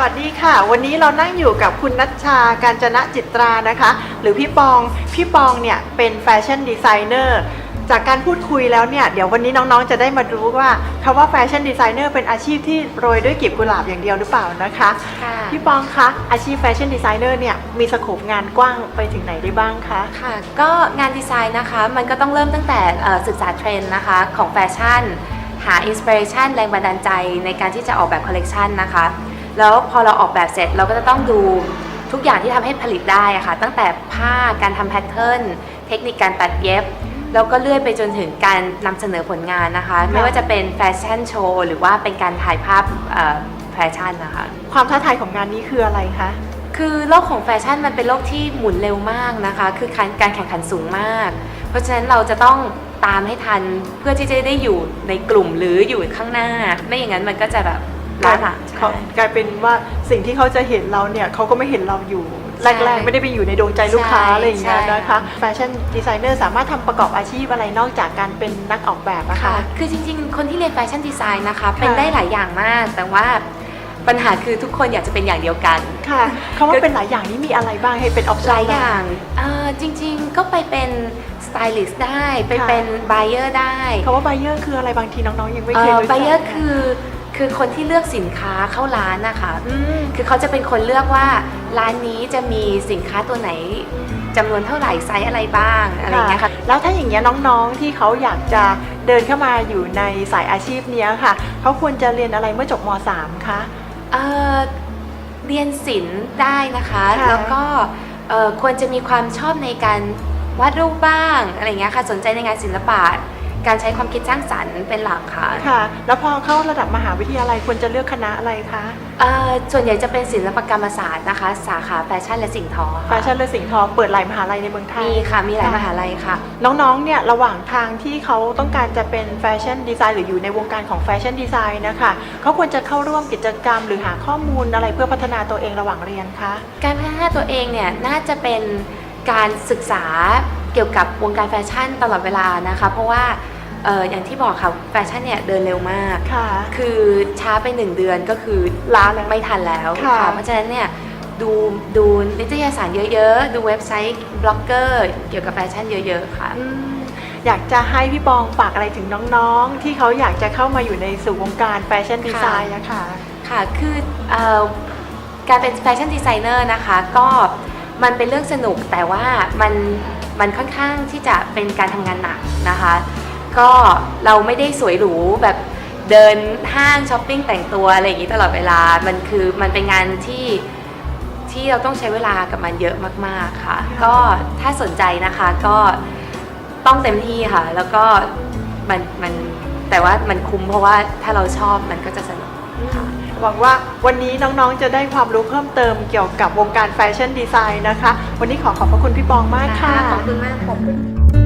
วัสดีค่ะ วันนี้เรานั่งอยู่กับคุณนัชชาการจนะจิตรานะคะ หรือพี่ปอง พี่ปองเนี่ยเป็นแฟชั่นดีไซเนอร์จากการพูดคุยแล้วเนี่ย เดี๋ยววันนี้น้องๆจะได้มารู้ว่าคำว่าแฟชั่นดีไซเนอร์เป็นอาชีพที่โรยด้วยกลีบกุหลาบอย่างเดียวหรือเปล่านะคะค่ะพี่ปองคะ อาชีพแฟชั่นดีไซเนอร์เนี่ย มีสโคปงานกว้างไปถึงไหนได้บ้างคะ ค่ะ ก็งานดีไซน์นะคะ มันก็ต้องเริ่มตั้งแต่เอ่อศึกษาเทรนด์นะคะ ของแฟชั่น หาอินสปิเรชันแรงบันดาลใจในการที่จะออกแบบคอลเลกชันนะคะ แล้วพอเราออกแบบเสร็จเราก็จะต้องดูทุกอย่างที่ทำให้ผลิตได้อะค่ะ ตั้งแต่ผ้าการทำแพทเทิร์นเทคนิคการตัดเย็บ แล้วก็เลื่อยไปจนถึงการนำเสนอผลงานนะคะ ไม่ว่าจะเป็นแฟชั่นโชว์หรือว่าเป็นการถ่ายภาพเอ่อแฟชั่นนะคะ ความท้าทายของงานนี้คืออะไรคะคือโลกของแฟชั่นมันเป็นโลกที่หมุนเร็วมากนะคะ คือการการแข่งขันสูงมาก เพราะฉะนั้นเราจะต้องตามให้ทันเพื่อที่จะได้อยู่ในกลุ่มหรืออยู่ข้างหน้า ไม่อย่างนั้นมันก็จะแบบ ล้าหลังเขากลายเป็นว่าสิ่งที่เขาจะเห็นเราเนี่ยเขาก็ไม่เห็นเราอยู่ ใช่แรกๆ ไม่ได้ไปอยู่ในดวงใจลูกค้าใช่อะไรอย่างเงี้ยใช่ นะคะแฟชั่นดีไซเนอร์สามารถทำประกอบอาชีพอะไรนอกจากการเป็นนักออกแบบนะค่ะคะคือจริงๆ คนที่เรียนแฟชั่นดีไซน์นะคะ เป็นค่ะได้หลายอย่างมาก แต่ว่าปัญหาคือทุกคนอยากจะเป็นอย่างเดียวกัน ค่ะคำว่าเป็นหลายอย่างนี้มีอะไรบ้างให้เป็นออปหชั่ลานยอย่างเอ่อจริงๆ ก็ไปเป็นสไตลิสต์ได้ ไปค่ะ เป็นไบเออร์ได้คำว่า buyer คืออะไรบางทีน้องๆยังไม่เคยรู้จัก ไบเออร์คือ คือคนที่เลือกสินค้าเข้าร้านนะคะอืมคือเขาจะเป็นคนเลือกว่าร้านนี้จะมีสินค้าตัวไหนจำนวนเท่าไหร่ไซส์อะไรบ้างอะไรอย่างเงี้ยค่ะแล้วถ้าอย่างเงี้ยน้องๆที่เขาอยากจะเดินเข้ามาอยู่ในสายอาชีพเนี้ยค่ะเขาควรจะเรียนอะไรเมื่อจบม .3 คะเอ่อเรียนศิลป์ได้นะคะค่ะแล้วก็เอ่อควรจะมีความชอบในการวาดรูปบ้างอะไรอย่างเงี้ยค่ะสนใจในงานศิลปะ การใช้ความคิดสร้างสรรค์เป็นหลักค่ะค่ะ แล้วพอเข้าระดับมหาวิทยาลัยควรจะเลือกคณะอะไรคะเอ่อส่วนใหญ่จะเป็นศิลปกรรมศาสตร์นะคะ สาขาแฟชั่นและสิ่งทอแฟชั่นและสิ่งทอเปิดหลายมหาลัยในเมืองไทย มีค่ะมีหลายมหาลัยค่ะ น้องๆ เนี่ยระหว่างทางที่เขาต้องการจะเป็นแฟชั่นดีไซน์หรืออยู่ในวงการของแฟชั่นดีไซน์นะคะเขาควรจะเข้าร่วมกิจกรรม หรือหาข้อมูลอะไรเพื่อพัฒนาตัวเองระหว่างเรียนคะ การพัฒนาตัวเองเนี่ยน่าจะเป็นการศึกษา เกี่ยวกับวงการแฟชั่นตลอดเวลานะคะ เพราะว่าเอออย่างที่บอกค่ะแฟชั่นเนี่ยเดินเร็วมาก ค่ะ คือช้าไปหนึ่งเดือนก็คือล้าแล้วไม่ทันแล้วค่ะ เพราะฉะนั้นเนี่ยดูดูนิตยสารเยอะๆ ดูเว็บไซต์บล็อกเกอร์เกี่ยวกับแฟชั่นเยอะๆค่ะ อืมอยากจะให้พี่ปองฝากอะไรถึงน้องๆ ที่เขาอยากจะเข้ามาอยู่ในสู่วงการแฟชั่นดีไซน์อะค่ะ ค่ะ คือเออการเป็นแฟชั่นดีไซเนอร์นะคะ ก็ มันเป็นเรื่องสนุกแต่ว่ามันมันค่อนข้างที่จะเป็นการทำงานหนักนะคะ ก็เราไม่ได้สวยหรูแบบเดินห้างช้อปปิ้งแต่งตัวอะไรอย่างนี้ตลอดเวลา มันคือมันเป็นงานที่ที่เราต้องใช้เวลากับมันเยอะมาก ๆค่ะค่ะก็ถ้าสนใจนะคะก็ต้องเต็มที่ค่ะ แล้วก็มันมันแต่ว่ามันคุ้มเพราะว่าถ้าเราชอบมันก็จะสนุก หวังว่าวันนี้น้องๆจะได้ความรู้เพิ่มเติมเกี่ยวกับวงการแฟชั่นดีไซน์นะคะ วันนี้ขอขอบพระคุณพี่ปองมากค่ะ ขอบคุณมากขอบคุณ